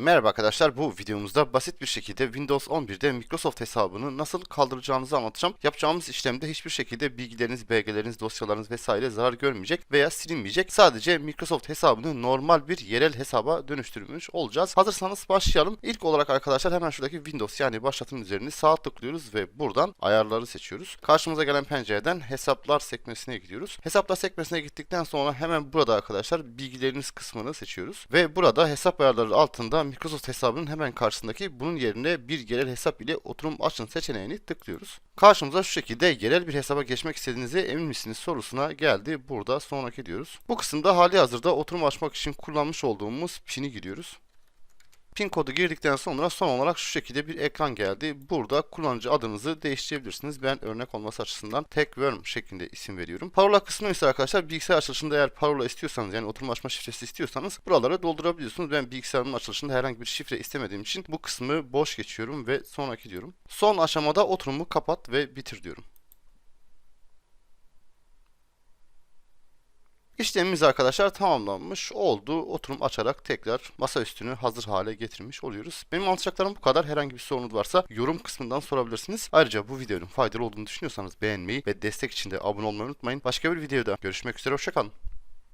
Merhaba arkadaşlar bu videomuzda basit bir şekilde Windows 11'de Microsoft hesabını nasıl kaldıracağınızı anlatacağım. Yapacağımız işlemde hiçbir şekilde bilgileriniz, belgeleriniz, dosyalarınız vesaire zarar görmeyecek veya silinmeyecek. Sadece Microsoft hesabını normal bir yerel hesaba dönüştürmüş olacağız. Hazırsanız başlayalım. İlk olarak arkadaşlar hemen şuradaki Windows yani başlatım üzerini sağ tıklıyoruz ve buradan ayarları seçiyoruz. Karşımıza gelen pencereden hesaplar sekmesine gidiyoruz. Hesaplar sekmesine gittikten sonra hemen burada arkadaşlar bilgileriniz kısmını seçiyoruz. Ve burada hesap ayarları altında Microsoft hesabının hemen karşısındaki bunun yerine bir yerel hesap ile oturum açın seçeneğini tıklıyoruz. Karşımıza şu şekilde yerel bir hesaba geçmek istediğinize emin misiniz sorusuna geldi. Burada sonraki diyoruz. Bu kısımda hali hazırda oturum açmak için kullanmış olduğumuz pini giriyoruz. Pin kodu girdikten sonra son olarak şu şekilde bir ekran geldi. Burada kullanıcı adınızı değiştirebilirsiniz. Ben örnek olması açısından TechWorm şeklinde isim veriyorum. Parola kısmı ise arkadaşlar bilgisayar açılışında eğer parola istiyorsanız yani oturum açma şifresi istiyorsanız buraları doldurabiliyorsunuz. Ben bilgisayarımın açılışında herhangi bir şifre istemediğim için bu kısmı boş geçiyorum ve sonraki diyorum. Son aşamada oturumu kapat ve bitir diyorum. İşlemimiz arkadaşlar tamamlanmış oldu. Oturum açarak tekrar masa üstünü hazır hale getirmiş oluyoruz. Benim anlatacaklarım bu kadar. Herhangi bir sorunuz varsa yorum kısmından sorabilirsiniz. Ayrıca bu videonun faydalı olduğunu düşünüyorsanız beğenmeyi ve destek için de abone olmayı unutmayın. Başka bir videoda görüşmek üzere. Hoşçakalın.